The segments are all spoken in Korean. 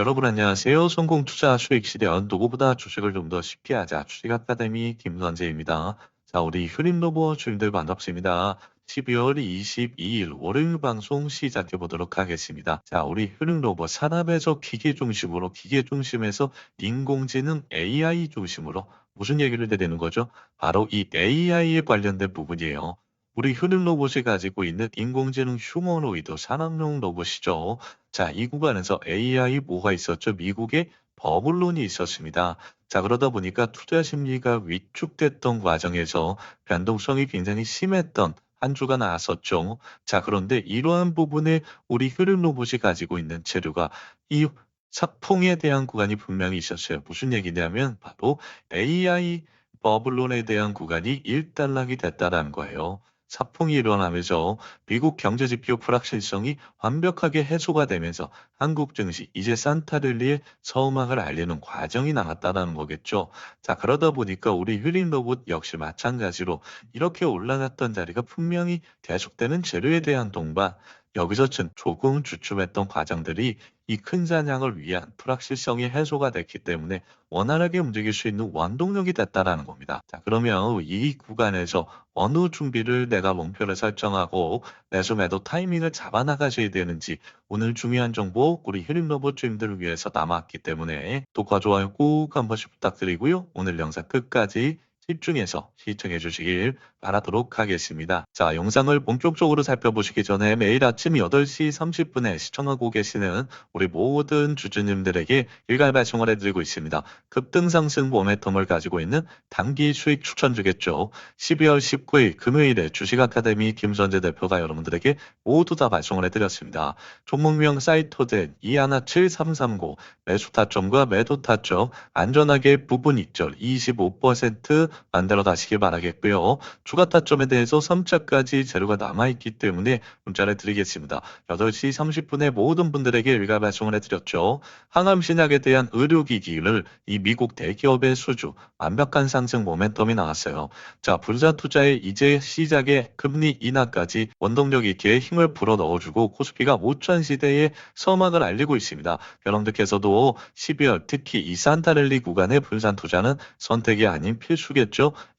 여러분 안녕하세요. 성공 투자 수익 실현 누구보다 주식을 좀 더 쉽게 하자 주식 아카데미 김선재입니다. 자, 우리 휴림 로버 주인들 반갑습니다. 12월 22일 월요일 방송 시작해 보도록 하겠습니다. 자, 우리 휴림 로버 산업에서 기계 중심으로 기계 중심에서 인공지능 AI 중심으로 무슨 얘기를 드리는 거죠? 바로 이 AI에 관련된 부분이에요. 우리 휴림 로봇이 가지고 있는 인공지능 휴머노이드 산업용 로봇이죠. 자, 이 구간에서 AI 뭐가 있었죠? 미국의 버블론이 있었습니다. 자, 그러다 보니까 투자 심리가 위축됐던 과정에서 변동성이 굉장히 심했던 한 주가 나왔었죠. 자, 그런데 이러한 부분에 우리 휴림 로봇이 가지고 있는 재료가 이 sak풍에 대한 구간이 분명히 있었어요. 무슨 얘기냐면 바로 AI 버블론에 대한 구간이 일단락이 됐다라는 거예요. 사풍이 일어나면서 미국 경제 지표 불확실성이 완벽하게 해소가 되면서 한국 증시 이제 산타를리의 서음악을 알리는 과정이 나왔다는 거겠죠. 자, 그러다 보니까 우리 휴림 로봇 역시 마찬가지로 이렇게 올라갔던 자리가 분명히 계속되는 재료에 대한 동반, 여기서 조금 주춤했던 과정들이 이큰 사냥을 위한 불확실성이 해소가 됐기 때문에 원활하게 움직일 수 있는 원동력이 됐다라는 겁니다. 자, 그러면 이 구간에서 어느 준비를 내가 목표를 설정하고 매수 매도 타이밍을 잡아 나가셔야 되는지 오늘 중요한 정보 우리 휴림 로봇 주임들을 위해서 남았기 때문에 독과 좋아요 꼭 한 번씩 부탁드리고요. 오늘 영상 끝까지 집중해서 시청해 주시길 바라도록 하겠습니다. 자, 영상을 본격적으로 살펴보시기 전에 매일 아침 8시 30분에 시청하고 계시는 우리 모든 주주님들에게 일괄 발송을 해드리고 있습니다. 급등상승 모멘텀을 가지고 있는 단기 수익 추천 주겠죠. 12월 19일 금요일에 주식아카데미 김선재 대표가 여러분들에게 모두 다 발송을 해드렸습니다. 종목명 사이토젠 217339 매수 타점과 매도 타점 안전하게 부분 익절 25% 만들어 가시길 바라겠고요. 추가 타점에 대해서 3차까지 재료가 남아있기 때문에 문자를 드리겠습니다. 8시 30분에 모든 분들에게 일괄 발송을 해드렸죠. 항암신약에 대한 의료기기를 이 미국 대기업의 수주, 완벽한 상승 모멘텀이 나왔어요. 자, 불자 투자의 이제 시작에 금리 인하까지 원동력 있게 힘을 불어 넣어주고 코스피가 모천 시대의 서막을 알리고 있습니다. 여러분들께서도 12월 특히 이 산타랠리 구간의 분산 투자는 선택이 아닌 필수겠죠.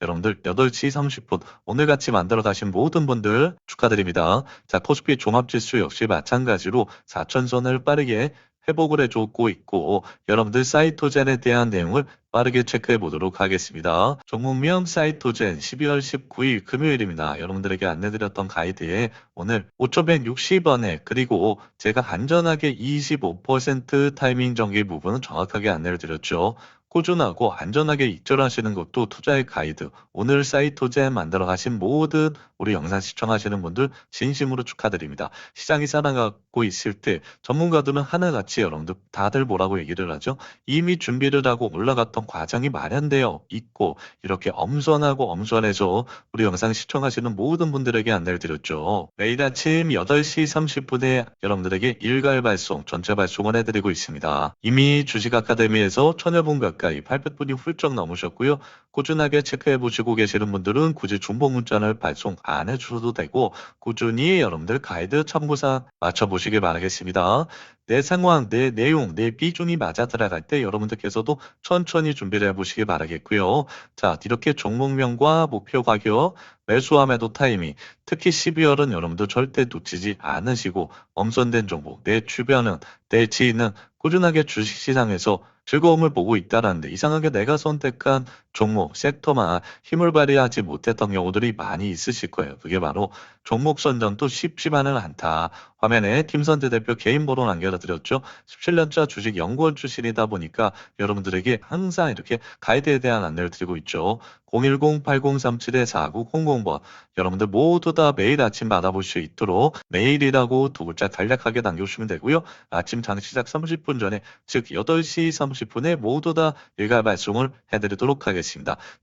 여러분들 8시 30분 오늘 같이 만들어 가신 모든 분들 축하드립니다. 자, 코스피 종합지수 역시 마찬가지로 4천선을 빠르게 회복을 해주고 있고 여러분들 사이토젠에 대한 내용을 빠르게 체크해 보도록 하겠습니다. 종목명 사이토젠 12월 19일 금요일입니다. 여러분들에게 안내드렸던 가이드에 오늘 5,160원에 그리고 제가 안전하게 25% 타이밍 전기 부분은 정확하게 안내를 드렸죠. 꾸준하고 안전하게 익절하시는 것도 투자의 가이드. 오늘 사이토젠 만들어 가신 모든 우리 영상 시청하시는 분들 진심으로 축하드립니다. 시장이 살아가고 있을 때 전문가들은 하나같이 여러분들 다들 뭐라고 얘기를 하죠? 이미 준비를 하고 올라갔던 과정이 마련되어 있고 이렇게 엄선하고 엄선해서 우리 영상 시청하시는 모든 분들에게 안내를 드렸죠. 매일 아침 8시 30분에 여러분들에게 일괄 발송, 전체 발송을 해드리고 있습니다. 이미 주식 아카데미에서 천여 분 가까이 800분이 훌쩍 넘으셨고요. 꾸준하게 체크해 보시고 계시는 분들은 굳이 중복 문자를 발송 안 해주셔도 되고 꾸준히 여러분들 가이드 참고사 맞춰보시길 바라겠습니다. 내 상황, 내 내용, 내 비중이 맞아 들어갈 때 여러분들께서도 천천히 준비를 해보시길 바라겠고요. 자, 이렇게 종목명과 목표 가격, 매수와 매도 타이밍, 특히 12월은 여러분들 절대 놓치지 않으시고 엄선된 정보, 내 주변은, 내 지인은 꾸준하게 주식시장에서 즐거움을 보고 있다라는데 이상하게 내가 선택한 종목, 섹터만 힘을 발휘하지 못했던 경우들이 많이 있으실 거예요. 그게 바로 종목 선정도 쉽지만은 않다. 화면에 김선재 대표 개인 번호 남겨드렸죠. 17년차 주식 연구원 출신이다 보니까 여러분들에게 항상 이렇게 가이드에 대한 안내를 드리고 있죠. 010-8037-4900번 여러분들 모두 다 매일 아침 받아볼 수 있도록 매일이라고 두 글자 간략하게 남겨주시면 되고요. 아침 장 시작 30분 전에 즉 8시 30분에 모두 다 일괄 발송을 해드리도록 하겠습니다.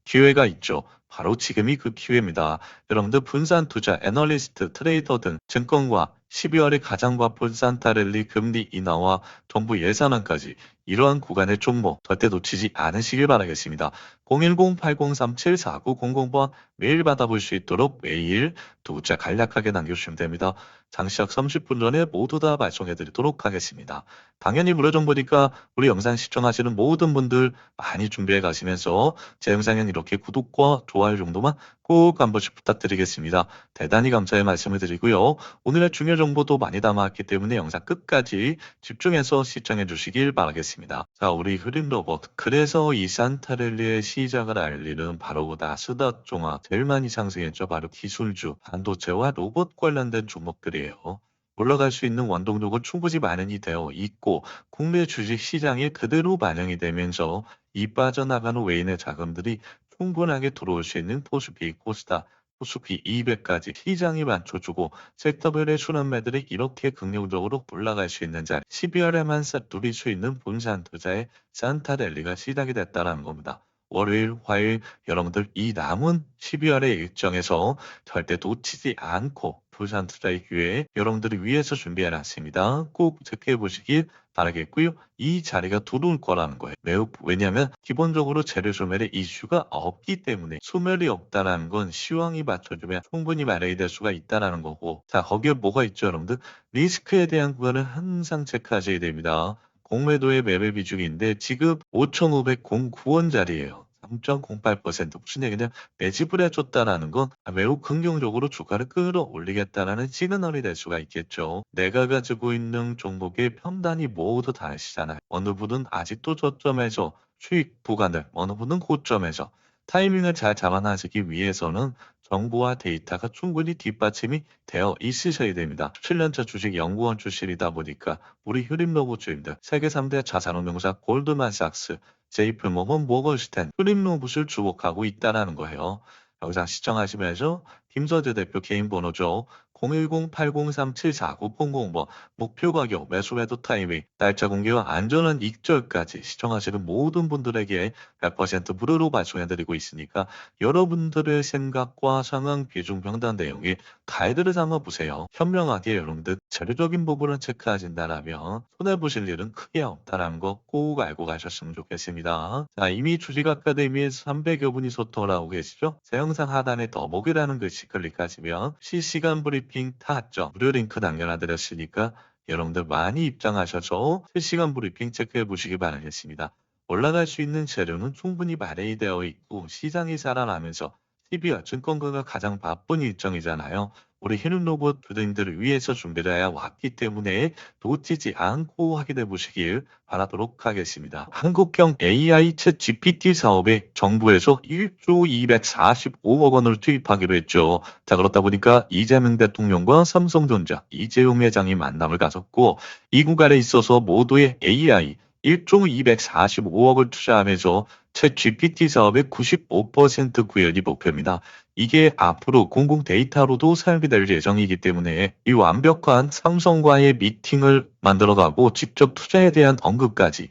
기회가 있죠. 바로 지금이 그 기회입니다. 여러분들 분산 투자, 애널리스트, 트레이더 등 증권과 12월에 가장 바쁜 산타랠리 금리 인하와 정부 예산안까지 이러한 구간의 종목 절대 놓치지 않으시길 바라겠습니다. 010-8037-4900번 메일 받아볼 수 있도록 메일 두 글자 간략하게 남겨주시면 됩니다. 장 시작 30분 전에 모두 다 발송해드리도록 하겠습니다. 당연히 무료 정보니까 우리 영상 시청하시는 모든 분들 많이 준비해 가시면서 제 영상엔 이렇게 구독과 좋아요 정도만 꼭 한 번씩 부탁드리겠습니다. 대단히 감사의 말씀을 드리고요. 오늘의 중요 정보도 많이 담아왔기 때문에 영상 끝까지 집중해서 시청해 주시길 바라겠습니다. 자, 우리 흐린 로봇. 그래서 이 산타렐리의 시작을 알리는 바로 나스닥 종합 제일 많이 상승했죠. 바로 기술주, 반도체와 로봇 관련된 종목들이에요. 올라갈 수 있는 원동력은 충분히 마련이 되어 있고 국내 주식 시장에 그대로 반영이 되면서 이 빠져나가는 외인의 자금들이 충분하게 들어올 수 있는 포스피, 코스닥, 코스피 200까지 시장이 맞춰주고 섹터별의 순환매들이 이렇게 긍정적으로 올라갈 수 있는 자리 12월에만 누릴 수 있는 분산 투자의 산타랠리가 시작이 됐다는 겁니다. 월요일, 화요일 여러분들 이 남은 12월의 일정에서 절대 놓치지 않고 부산 기회에 여러분들을 위해서 준비해 놨습니다. 꼭 체크해 보시길 바라겠고요. 이 자리가 들어올 거라는 거예요. 매우 왜냐하면 기본적으로 재료 소멸의 이슈가 없기 때문에 소멸이 없다라는 건 시황이 맞춰주면 충분히 마련이 될 수가 있다라는 거고 자 거기에 뭐가 있죠 여러분들 리스크에 대한 구간을 항상 체크하셔야 됩니다. 공매도의 매매 비중인데 지금 5,509원짜리예요. 3.08% 무슨 얘기냐 매집을 해줬다라는 건 매우 긍정적으로 주가를 끌어올리겠다라는 시그널이 될 수가 있겠죠. 내가 가지고 있는 종목의 편단이 모두 다르시잖아요. 어느 분은 아직도 저점에서 수익 구간을 어느 분은 고점에서 타이밍을 잘 잡아나시기 위해서는 정보와 데이터가 충분히 뒷받침이 되어 있으셔야 됩니다. 7년차 주식 연구원 출신이다 보니까 우리 휴림 로봇 주임들 세계 3대 자산운용사 골드만삭스, 제이플모건 모건스탠, 휴림로봇을 주목하고 있다는 거예요. 영상 시청하시면서 김서재 대표 개인 번호죠. 010-803-74900번 목표 가격, 매수 매도 타이밍, 날짜 공개와 안전한 익절까지 시청하시는 모든 분들에게 100% 무료로 발송해드리고 있으니까 여러분들의 생각과 상황 비중 평단 내용이 가이드를 삼아 보세요. 현명하게 여러분들 재료적인 부분을 체크하신다라면 손해보실 일은 크게 없다는 거 꼭 알고 가셨으면 좋겠습니다. 자, 이미 주식 아카데미에서 300여 분이 소통을 하고 계시죠? 제 영상 하단에 더보기라는 글씨 클릭하시면 실시간 브리핑 탔죠? 무료 링크 남겨놔드렸으니까 여러분들 많이 입장하셔서 실시간 브리핑 체크해 보시기 바라겠습니다. 올라갈 수 있는 재료는 충분히 마련이 되어 있고 시장이 살아나면서 12월 증권가가 가장 바쁜 일정이잖아요. 우리 히든 로봇 주들님들을 위해서 준비를 해 왔기 때문에 놓치지 않고 확인해 보시길 바라도록 하겠습니다. 한국형 AI 챗 GPT 사업에 정부에서 1조 245억 원을 투입하기로 했죠. 자 그렇다 보니까 이재명 대통령과 삼성전자 이재용 회장이 만남을 가졌고 이 구간에 있어서 모두의 AI 1조 245억을 투자하면서 챗 GPT 사업의 95% 구현이 목표입니다. 이게 앞으로 공공 데이터로도 사용이 될 예정이기 때문에 이 완벽한 삼성과의 미팅을 만들어가고 직접 투자에 대한 언급까지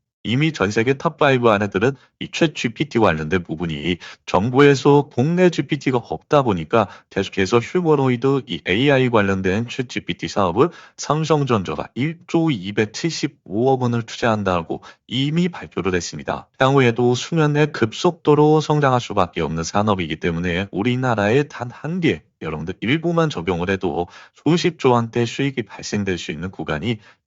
이미 전 세계 탑5 안에 들은 이챗 GPT 관련된 부분이 정부에서 국내 GPT가 없다 보니까 계속해서 휴머노이드 이 AI 관련된 챗 GPT 사업을 삼성전자가 1조 275억 원을 투자한다고 이미 발표를 했습니다. 향후에도 수년 내 급속도로 성장할 수밖에 없는 산업이기 때문에 우리나라에 단 한 개, 여러분들 일부만 적용을 해도 수십조 원대 수익이 발생될 수 있는 구간이